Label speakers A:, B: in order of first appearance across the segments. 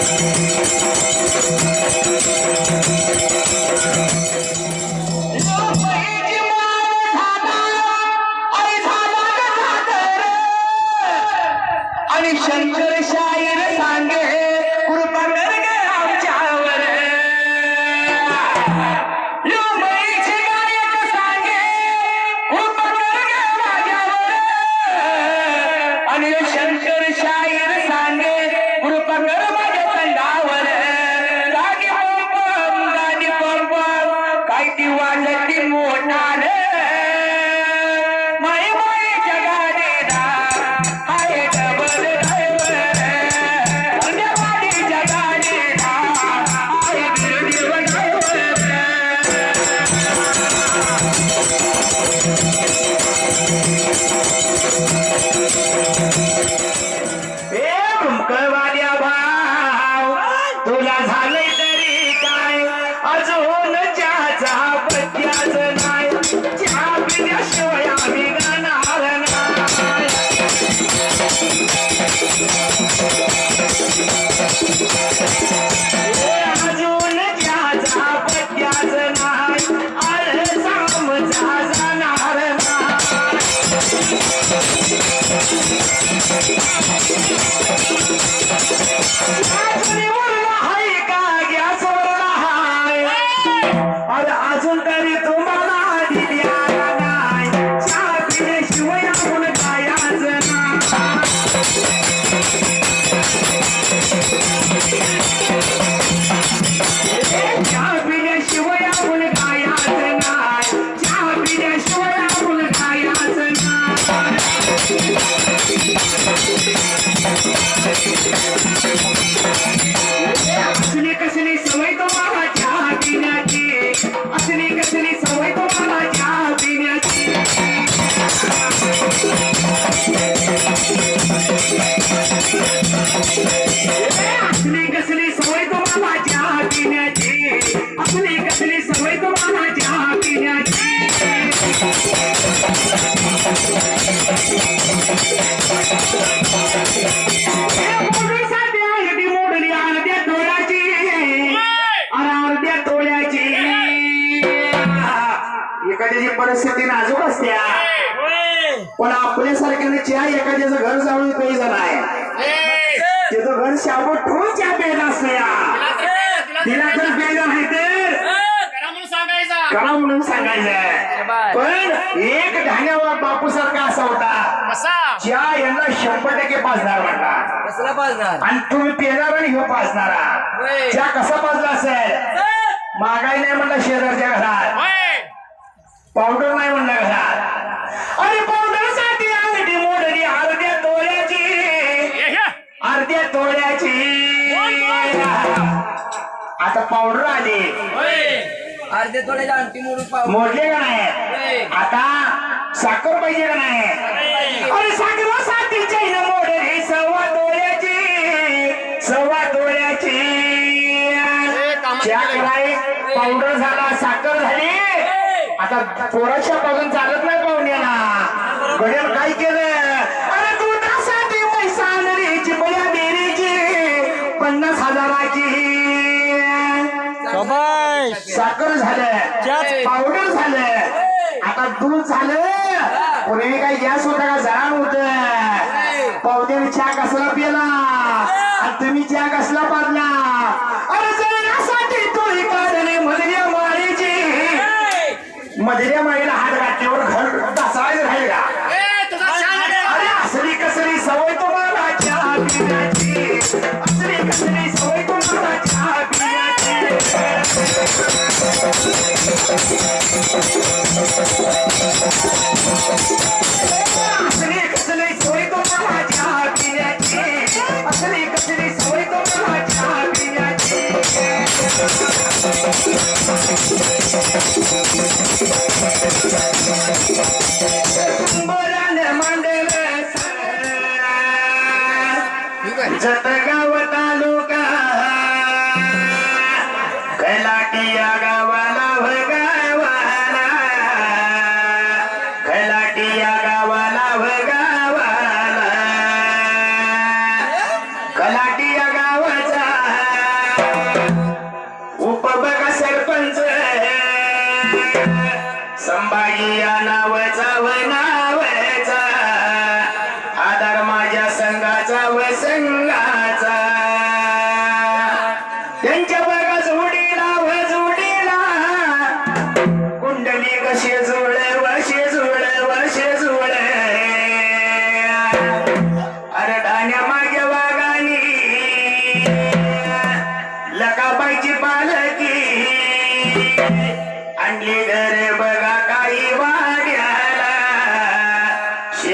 A: Thank you. झालंय तरी काय? अजून Yeah. एखाद्याची परिस्थिती नाजूक असत्या. पण आपल्यासारख्याने चहा एखाद्याचं घर जाऊन जण आहे त्याचं घर शाबू ठेवून चहा पेन असत्या. तिला तर प्यायला नाही तर करा म्हणून सांगायचं पण एक धान्यावर बापू सारखा असा होता. ज्या यांना शंभर टक्के पाचणार म्हणला.
B: कसला
A: आणि तुम्ही पेणार आणि हे
B: पाचणारा
A: ज्या कसा पाजला असेल? मागायला म्हणला शेजार पावडर नाही म्हणला घरात. अरे पावडरसाठी अंगठी मोडली अर्ध्या तोड्याची अर्ध्या तोड्याची आता पावडर आली.
B: अर्ध्या तोळ्याची अंगठी मोडून
A: मोडले का नाही? आता साखर पाहिजे का नाही? अरे साखरसाठी मोडली सव्वा तोळ्याची सव्वा तोळ्याची पावडर झाला साखर झाली आता पोराच्या बघून चालत नाही पाहुण्याला गड्याला काय केलं? अरे दुधासाठी पैसा चिपळ्या बेरीची पन्नास हजाराची. साखर झालं. पावडर झालं. आता दूध झालं. पूर्वी काही गॅस होता का? जाण होत. पावड्याने चहा कसला पिला? आणि तुम्ही चहा कसला पाडला? अरे जळण्यासाठी तोही काढले मधल्या माळीची मधल्या माळीला हात घातल्यावर घर ढासळायचं राहील का? अरे असली कसली सवय तुम्हाला चहा पिण्याची? असली कसली सवय तुम्हाला चहा पिण्याची? असली జతగా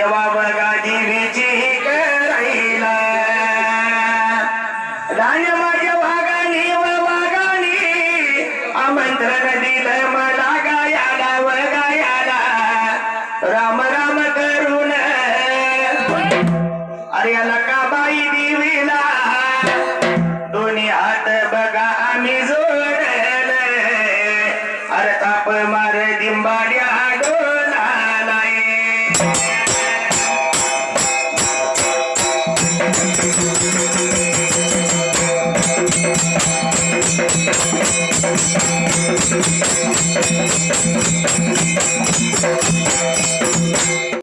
A: शेवा बघा देवीची करायला. राण्या माझ्या वागानी व वागानी आमंत्रण दिलं मला गायाला व गायाला. राम राम करून अरे लकाबाई देवीला Thank you.